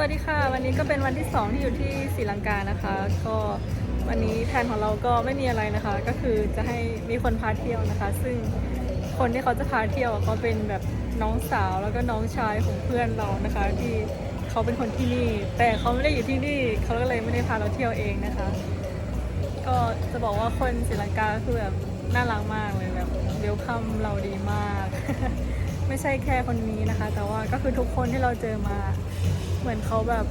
วัสดีค่ะ วันนี้ก็เป็นวันที่ 2 ที่อยู่ที่ศรีลังกานะคะ ก็วันนี้แทนของเราก็ไม่มีอะไรนะคะ ก็คือจะให้มีคนพาเที่ยวนะคะ ซึ่งคนที่เขาจะพาเที่ยวเขาเป็นแบบน้องสาวแล้วก็น้องชายของเพื่อนเรานะคะ ที่เขาเป็นคนที่นี่ แต่เขาไม่ได้อยู่ที่นี่เขาก็เลยไม่ได้พาเราเที่ยวเองนะคะ ก็จะบอกว่าคนศรีลังกาคือแบบน่ารักมากเลยแบบเวลคัมเราดีมาก ไม่ใช่แค่คนนี้นะคะ แต่ว่าก็คือทุกคนที่เราเจอมา เหมือนเขาแบบ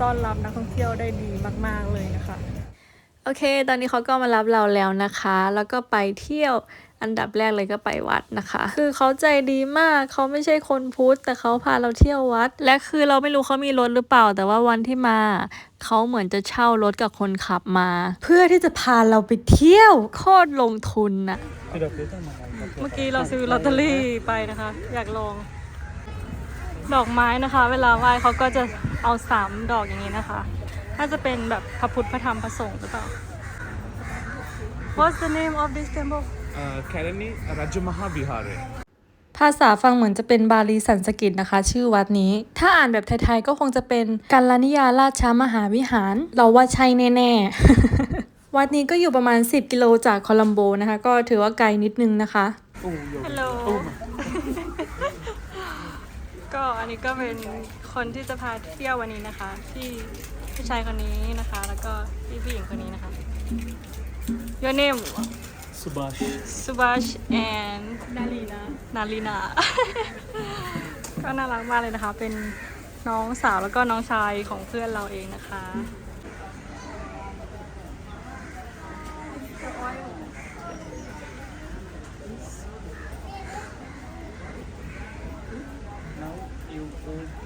ต้อนรับนักท่องเที่ยวได้ดีมาก ๆ เลยนะคะ โอเค ตอนนี้เขาก็มารับเราแล้วนะคะ แล้วก็ไปเที่ยวอันดับแรกเลยก็ไปวัดนะคะ คือเขาใจดีมาก เขาไม่ใช่คนพุทธแต่เขาพาเราเที่ยววัด และคือเราไม่รู้เขามีรถหรือเปล่า แต่ว่าวันที่มา เขาเหมือนจะเช่ารถกับคนขับมา เพื่อที่จะพาเราไปเที่ยวโคตรลงทุนน่ะ เมื่อกี้เราซื้อลอตเตอรี่ไปนะคะ อยากลอง ดอกไม้นะคะ เวลาไหว้เขาก็จะเอาสามดอกอย่างนี้นะคะ น่าจะเป็นแบบพระพุทธพระธรรมพระสงฆ์หรือเปล่า What's the name of this temple uh, Karani Rajamaha Vihare. ภาษาฟังเหมือนจะเป็นบาลีสันสกฤตนะคะ ชื่อวัดนี้ ถ้าอ่านแบบไทยๆก็คงจะเป็นกัลนิยาราชมหาวิหาร เราว่าใช่แน่ๆ วัดนี้ก็อยู่ประมาณ 10 กิโลจากโคลัมโบนะคะ ก็ถือว่าไกลนิดนึงนะคะฮัลโหล ก็อันนี้ก็เป็นคนที่จะพาเที่ยววันนี้นะคะที่ผู้ชายคนนี้นะคะ แล้วก็พี่ผู้หญิงคนนี้นะคะ Your name Subhash. Subhash and Nalina Nalina ก็น่ารักมากเลยนะคะ เป็นน้องสาวแล้วก็น้องชายของเพื่อนเราเองนะคะ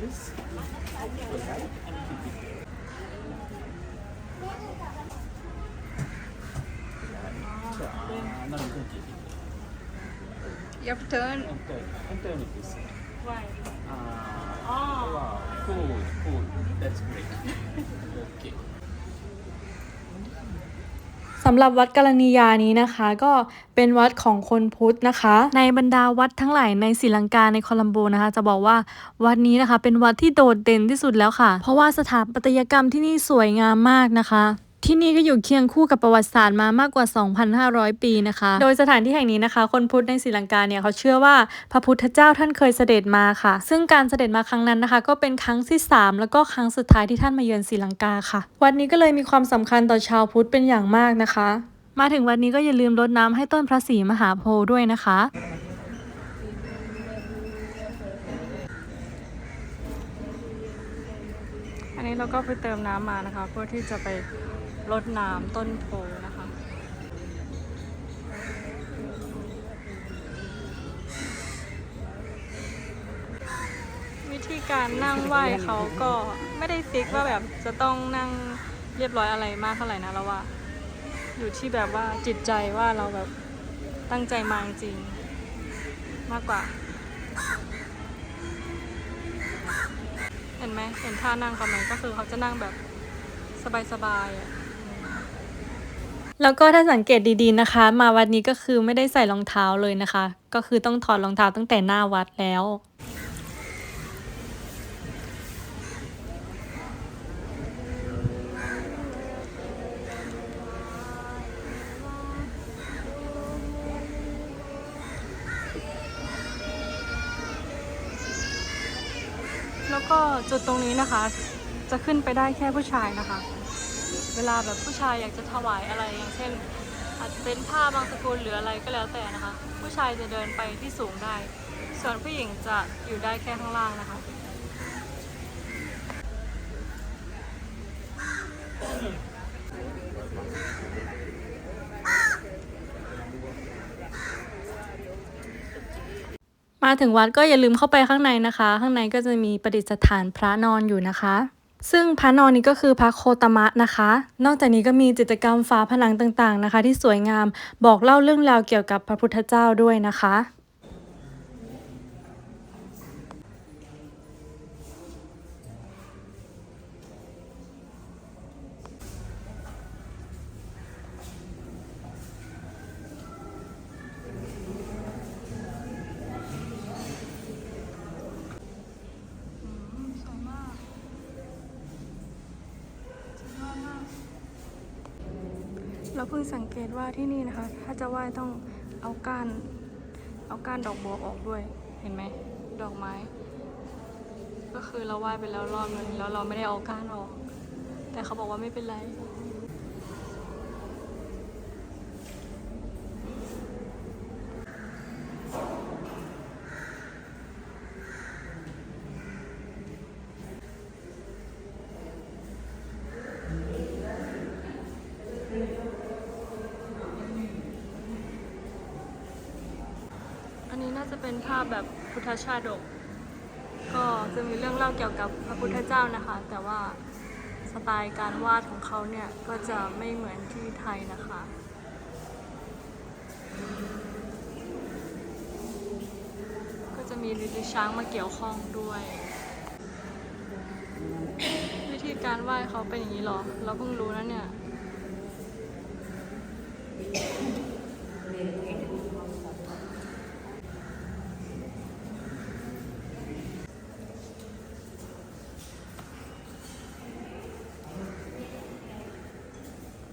hold this. So, uh, now you can keep it. Your turn And turn, and turn it this way. Why Uh, Oh. wow, cool, cool. That's great. okay. สำหรับวัดกาลนียานี้นะคะ ก็เป็นวัดของคนพุทธนะคะ ในบรรดาวัดทั้งหลายในศรีลังกาในโคลัมโบนะคะ จะบอกว่าวัดนี้นะคะ เป็นวัดที่โดดเด่นที่สุดแล้วค่ะ เพราะว่าสถาปัตยกรรมที่นี่สวยงามมากนะคะ ที่นี่ก็อยู่เคียงคู่กับประวัติศาสตร์มามากกว่า 2,500 ปีนะคะ โดยสถานที่แห่งนี้นะคะ คนพุทธในศรีลังกาเนี่ยเขาเชื่อว่าพระพุทธเจ้าท่านเคยเสด็จมาค่ะ ซึ่งการเสด็จมาครั้งนั้นนะคะ ก็เป็นครั้งที่ 3 แล้วก็ครั้งสุดท้ายที่ท่านมาเยือนศรีลังกาค่ะ วัดนี้ก็เลยมีความสำคัญต่อชาวพุทธเป็นอย่างมากนะคะ มาถึงวันนี้ก็อย่าลืมรดน้ำให้ต้นพระศรีมหาโพธิ์ด้วยนะคะอันนี้เราก็ไปเติมน้ำมานะคะ เพื่อที่จะไป รดน้ำต้นโพนะคะ วิธีการนั่งไหว้เขาก็ไม่ได้ฟิกว่าแบบจะต้องนั่งเรียบร้อยอะไรมากเท่าไหร่นะเราว่า อยู่ที่แบบว่าจิตใจว่าเราแบบตั้งใจมาจริงมากกว่าเห็นไหมเห็นท่านั่งเขาไหมก็คือเขาจะนั่งแบบสบายๆอะ แล้วก็ถ้าสังเกตดีๆนะคะ มาวัดนี้ก็คือไม่ได้ใส่รองเท้าเลยนะคะ ก็คือต้องถอดรองเท้าตั้งแต่หน้าวัดแล้วแล้วก็จุดตรงนี้นะคะ จะขึ้นไปได้แค่ผู้ชายนะคะ เวลาแบบผู้ชายอยากจะถวายอะไรอย่างเช่นอาจจะเป็นผ้าบางสกุลหรืออะไรก็แล้วแต่นะคะ ผู้ชายจะเดินไปที่สูงได้ ส่วนผู้หญิงจะอยู่ได้แค่ข้างล่างนะคะมาถึงวัดก็อย่าลืมเข้าไปข้างในนะคะ ข้างในก็จะมีประดิษฐานพระนอนอยู่นะคะ ซึ่งพระนอนนี้ก็คือพระโคตมะนะคะ นอกจากนี้ก็มีจิตรกรรมฝาผนังต่างๆนะคะ ที่สวยงามบอกเล่าเรื่องราวเกี่ยวกับพระพุทธเจ้าด้วยนะคะ ที่นี่นะคะ ถ้าจะไหว้ต้องเอาก้าน เอาก้านดอกบัวออกด้วย เห็นไหม ดอกไม้ ก็คือเราไหว้ไปแล้วรอบนึงแล้วเราไม่ได้เอาก้านออก แต่เขาบอกว่าไม่เป็นไร อันนี้น่าจะเป็นภาพ แบบพุทธชาดก ก็จะมีเรื่องเล่าเกี่ยวกับพระพุทธเจ้านะคะ แต่ว่าสไตล์การวาดของเขาเนี่ย ก็จะไม่เหมือนที่ไทยนะคะก็จะมีลิช้างมาเกี่ยวข้องด้วย วิธีการไหว้เขาเป็นอย่างนี้หรอ เราเพิ่งรู้นะเนี่ย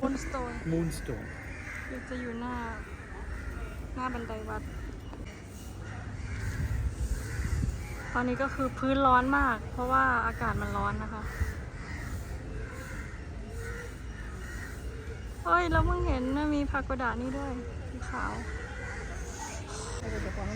บนสโตน Moonstone. จะอยู่หน้า หน้าบันไดวัด ตอนนี้ก็คือพื้นร้อนมาก เพราะว่าอากาศมันร้อนนะคะเฮ้ยเราเพิ่งเห็นนมีพากดานี่ด้วยสีขาวตอน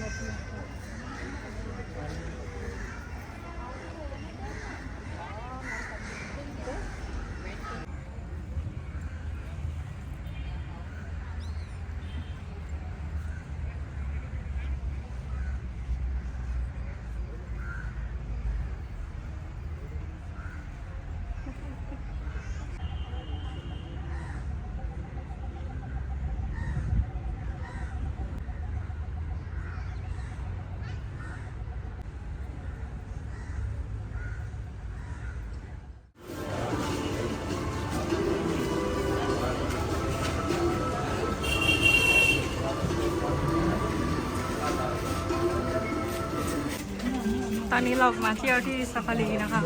นี้เรามาเที่ยวที่ซาฟารีนะคะ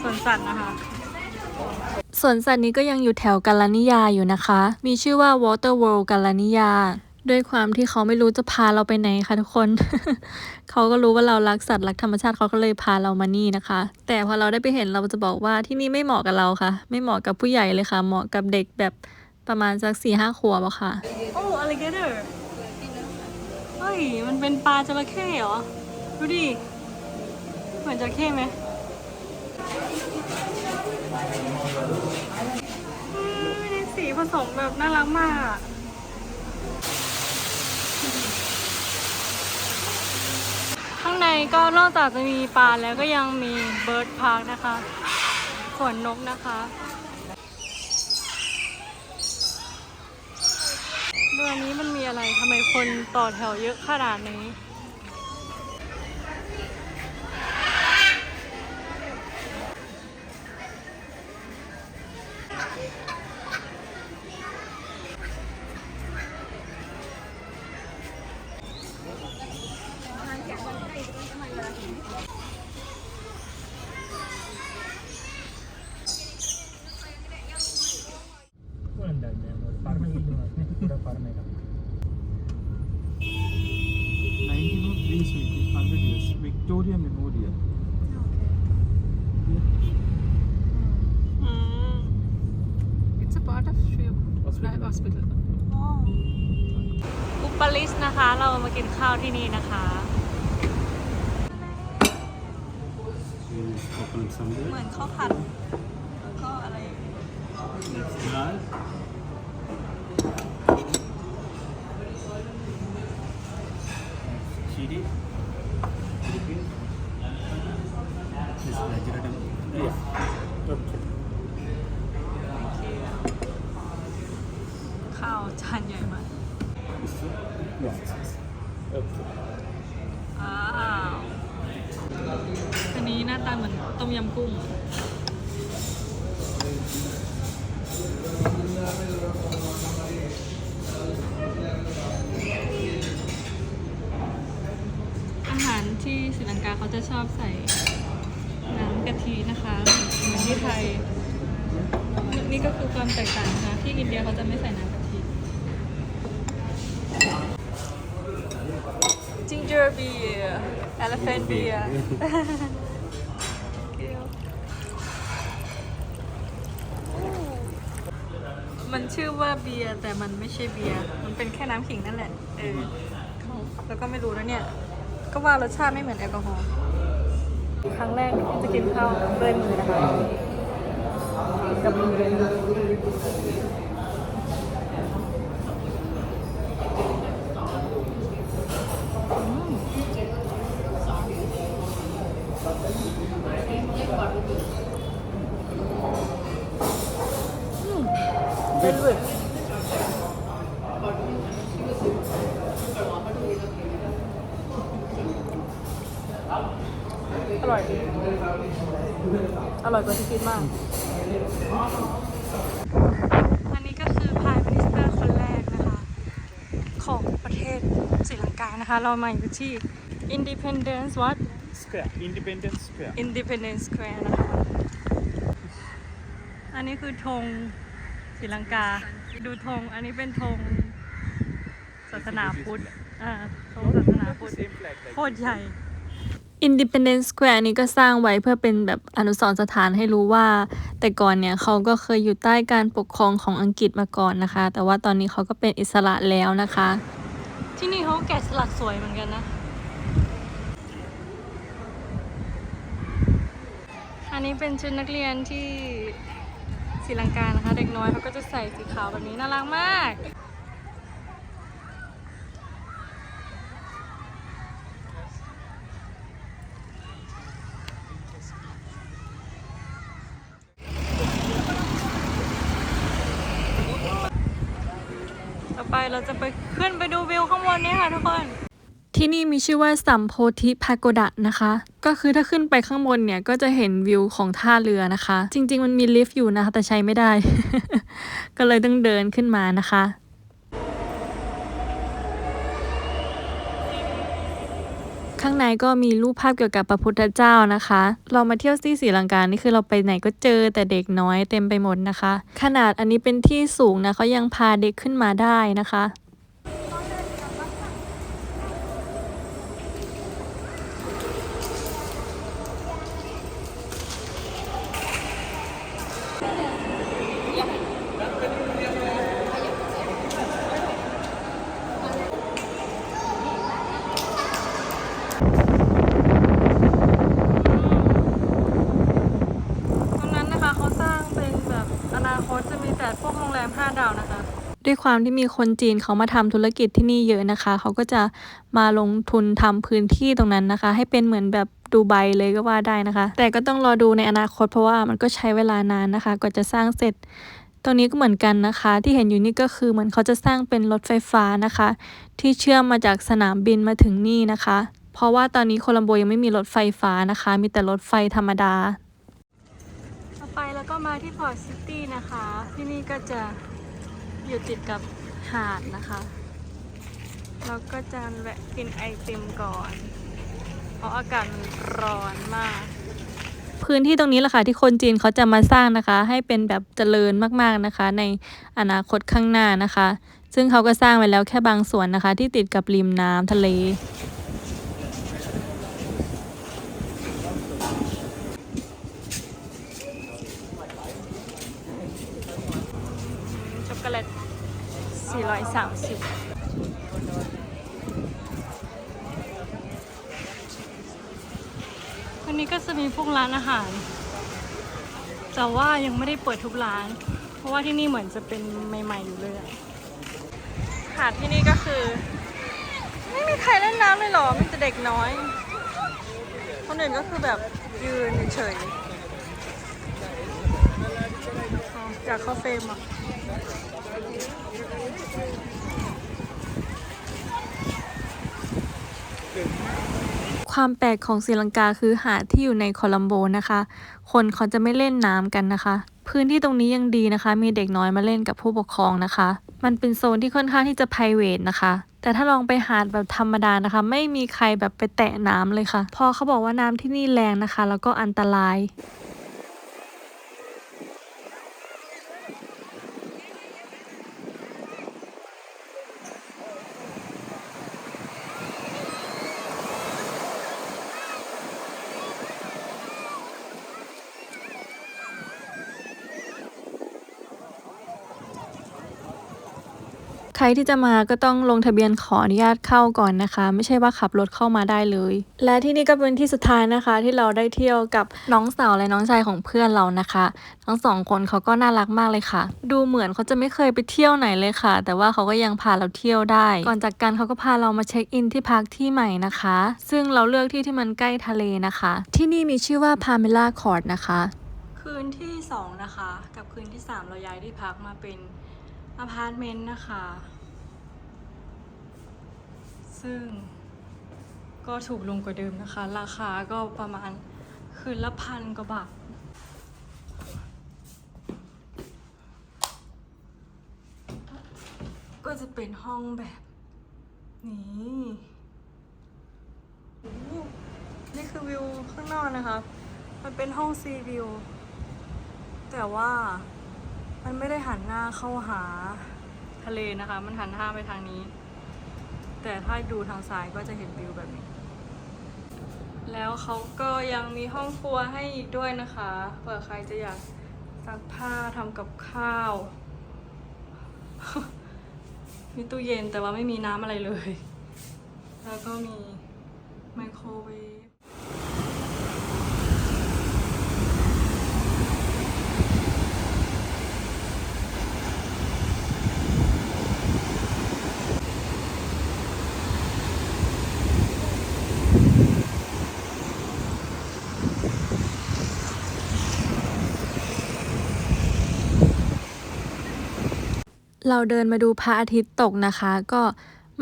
สวนสัตว์นะคะสวนสัตว์นี้ก็ยังอยู่แถวกาลานิยาอยู่นะคะ มีชื่อว่า Water World กาลานิยา ด้วยความที่เขาไม่รู้จะพาเราไปไหนค่ะทุกคน เขาก็รู้ว่าเรารักสัตว์รักธรรมชาติเขาก็เลยพาเรามานี่นะคะ แต่พอเราได้ไปเห็นเราจะบอกว่าที่นี่ไม่เหมาะกับเราค่ะ ไม่เหมาะกับผู้ใหญ่เลยค่ะ เหมาะกับเด็กแบบประมาณสักสี่ห้าขวบอะค่ะ โอ้อ l ล i เกเตอร์เฮ้ย มันเป็นปลาจระเข้เหรอ ดูดิเห มือนจระเข้ไหมสีผสมแบบน่ารักมากอะข้างในก็นอกจากจะมีปลาแล้วก็ยังมีเบิร์ดพาร์คนะคะสวนนกนะคะดูอันนี้มันมีอะไรทำไมคนต่อแถวเยอะขนาดนี้ 1903 sweet, 100 years. Victoria Memorial. อืม It's a part of Sri Hospital. Hospital. อุปลิสนะคะ เรามากิน ข้าวที่นี่นะคะ Open Sunday. เหมือนข้าวผัดแล้วก็อะไร Next dal. อบใส่น้ำกะทินะคะเหมือนที่ไทย นี่ก็คือความแตกต่างนะคะที่อินเดียเขาจะไม่ใส่น้ำกะทิ ginger beer elephant beer มันชื่อว่าเบียร์แต่มันไม่ใช่เบียร์ มันเป็นแค่น้ำขิงนั่นแหละ เออ แล้วก็ไม่รู้นะเนี่ย ก็ว่ารสชาติไม่เหมือนแอลกอฮอล์ ครั้งแรกที่จะกินข้าวด้วยมือนะคะกับมือเลย อร่อยอร่อยกว่าที่คิดมาก อันนี้ก็คือพายมินิสเตอร์คนแรกนะคะ ของประเทศศรีลังกานะคะ เรามาอยู่ที่ Independence what Square. Independence Square. Independence Square นะคะ อันนี้คือธงศรีลังกา ดูธง อันนี้เป็นธงศาสนาพุทธ อ่า ธงศาสนาพุทธ Same flag like โคตรใหญ่ Independence Square นี้ก็สร้างไว้เพื่อเป็นแบบอนุสรณ์สถานให้รู้ว่า แต่ก่อนเนี่ยเขาก็เคยอยู่ใต้การปกครองของอังกฤษมาก่อนนะคะ แต่ว่าตอนนี้เขาก็เป็นอิสระแล้วนะคะ ที่นี่เขาแกะสลักสวยเหมือนกันนะ อันนี้เป็นชุดนักเรียนที่ศรีลังกานะคะ เด็กน้อยเขาก็จะใส่สีขาวแบบนี้น่ารักมาก ไปเราจะไปขึ้นไปดูวิวข้างบนนี้ค่ะทุกคน ที่นี่มีชื่อว่าสัมโพธิพากดะนะคะ ก็คือถ้าขึ้นไปข้างบนเนี่ยก็จะเห็นวิวของท่าเรือนะคะ จริง ๆ มันมีลิฟต์อยู่นะคะแต่ใช้ไม่ได้ ก็เลยต้องเดินขึ้นมานะคะ ข้างในก็มีรูปภาพเกี่ยวกับพระพุทธเจ้านะคะ เรามาเที่ยวที่ศรีลังกานี่คือเราไปไหนก็เจอแต่เด็กน้อยเต็มไปหมดนะคะ ขนาดอันนี้เป็นที่สูงนะเขายังพาเด็กขึ้นมาได้นะคะ ตรงนั้นนะคะเขาสร้างเป็นแบบอนาคตจะมีแต่พวกโรงแรม 5 ดาวนะคะ ด้วยความที่มีคนจีนเขามาทำธุรกิจที่นี่เยอะนะคะ เขาก็จะมาลงทุนทำพื้นที่ตรงนั้นนะคะ ให้เป็นเหมือนแบบดูไบเลยก็ว่าได้นะคะ แต่ก็ต้องรอดูในอนาคตเพราะว่ามันก็ใช้เวลานานนะคะกว่าจะสร้างเสร็จตรงนี้ก็เหมือนกันนะคะ ที่เห็นอยู่นี่ก็คือเหมือนเขาจะสร้างเป็นรถไฟฟ้านะคะ ที่เชื่อมมาจากสนามบินมาถึงนี่นะคะ เพราะว่าตอนนี้โคลัมโบยังไม่มีรถไฟฟ้านะคะ มีแต่รถไฟธรรมดา ต่อไปแล้วก็มาที่พอร์ตซิตี้นะคะ ที่นี่ก็จะ อยู่ติดกับหาดนะคะ เราก็จะแวะกินไอติมก่อน เพราะอากาศมันร้อนมาก พื้นที่ตรงนี้แหละค่ะที่คนจีนเขาจะมาสร้างนะคะ ให้เป็นแบบเจริญมากๆนะคะ ในอนาคตข้างหน้านะคะ ซึ่งเขาก็สร้างไว้แล้วแค่บางส่วนนะคะ ที่ติดกับริมน้ำทะเล ช็อกโกแลต 430วันนี้ก็จะมีพวกร้านอาหาร แต่ว่ายังไม่ได้เปิดทุกร้าน เพราะว่าที่นี่เหมือนจะเป็นใหม่ ๆ อยู่เลยอะหาดที่นี่ก็คือ ไม่มีใครเล่นน้ำเลยหรอมีแต่เด็กน้อยคนอื่นก็คือแบบยืนเฉยๆอ๋ออยากเข้าเฟรมอ่ ความแปลกของศรีลังกาคือหาดที่อยู่ในโคลัมโบนะคะ คนเขาจะไม่เล่นน้ำกันนะคะ พื้นที่ตรงนี้ยังดีนะคะ มีเด็กน้อยมาเล่นกับผู้ปกครองนะคะ มันเป็นโซนที่ค่อนข้างที่จะ p r i v a t นะคะ แต่ถ้าลองไปหาดแบบธรรมดานะคะ ไม่มีใครแบบไปแตะน้ำเลยค่ะ พอเขาบอกว่าน้ำที่นี่แรงนะคะ แล้วก็อันตราย ใครที่จะมาก็ต้องลงทะเบียนขออนุญาตเข้าก่อนนะคะ ไม่ใช่ว่าขับรถเข้ามาได้เลย และที่นี่ก็เป็นที่สุดท้ายนะคะ ที่เราได้เที่ยวกับน้องสาวและน้องชายของเพื่อนเรานะคะ ทั้งสองคนเขาก็น่ารักมากเลยค่ะ ดูเหมือนเขาจะไม่เคยไปเที่ยวไหนเลยค่ะ แต่ว่าเขาก็ยังพาเราเที่ยวได้ ก่อนจากกันเขาก็พาเรามาเช็คอินที่พักที่ใหม่นะคะ ซึ่งเราเลือกที่ที่มันใกล้ทะเลนะคะ ที่นี่มีชื่อว่าพาเมล่าคอร์ดนะคะ คืนที่สองนะคะกับคืนที่สามเราย้ายที่พักมาเป็น อพาร์ตเมนต์นะคะ ซึ่งก็ถูกลงกว่าเดิมนะคะ ราคาก็ประมาณคืนละพันกว่าบาทก็จะเป็นห้องแบบนี้นี่คือวิวข้างนอกนะคะ มันเป็นห้องซีวิว แต่ว่า มันไม่ได้หันหน้าเข้าหาทะเลนะคะ มันหันหน้าไปทางนี้ แต่ถ้าดูทางซ้ายก็จะเห็นวิวแบบนี้ แล้วเขาก็ยังมีห้องครัวให้อีกด้วยนะคะเผื่อใครจะอยากซักผ้าทำกับข้าว มีตู้เย็นแต่ว่าไม่มีน้ำอะไรเลย แล้วก็มีไมโครเวฟ เราเดินมาดูพระอาทิตย์ตกนะคะ ก็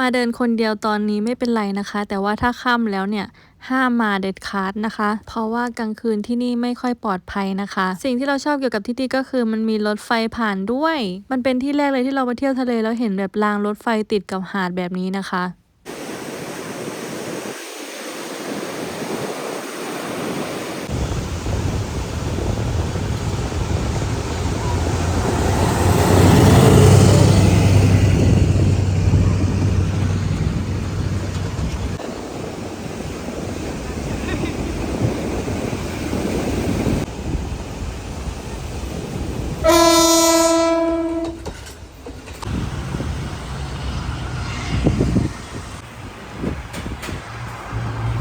มาเดินคนเดียวตอนนี้ไม่เป็นไรนะคะ แต่ว่าถ้าค่ำแล้วเนี่ยห้ามมาเด็ดขาดนะคะ เพราะว่ากลางคืนที่นี่ไม่ค่อยปลอดภัยนะคะ สิ่งที่เราชอบเกี่ยวกับที่นี่ก็คือมันมีรถไฟผ่านด้วย มันเป็นที่แรกเลยที่เรามาเที่ยวทะเลแล้วเห็นแบบรางรถไฟติดกับหาดแบบนี้นะคะ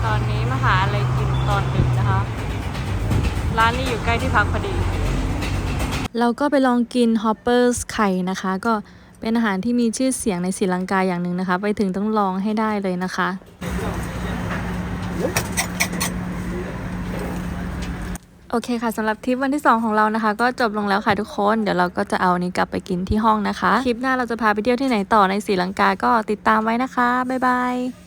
ตอนนี้มาหาอะไรกินตอนดึกนะคะ ร้านนี้ อยู่ใกล้ที่พักพอดี เราก็ไปลองกินฮอปเปอร์สไข่นะคะ ก็เป็นอาหารที่มีชื่อเสียงในศรีลังกาอย่างหนึ่งนะคะ ไปถึงต้องลองให้ได้เลยนะคะ โอเคค่ะสำหรับทริปวันที่ 2 ของเรานะคะ ก็จบลงแล้วค่ะทุกคน เดี๋ยวเราก็จะเอานี้กลับไปกินที่ห้องนะคะ คลิปหน้าเราจะพาไปเที่ยวที่ไหนต่อในศรีลังกาก็ติดตามไว้นะคะ บ๊ายบาย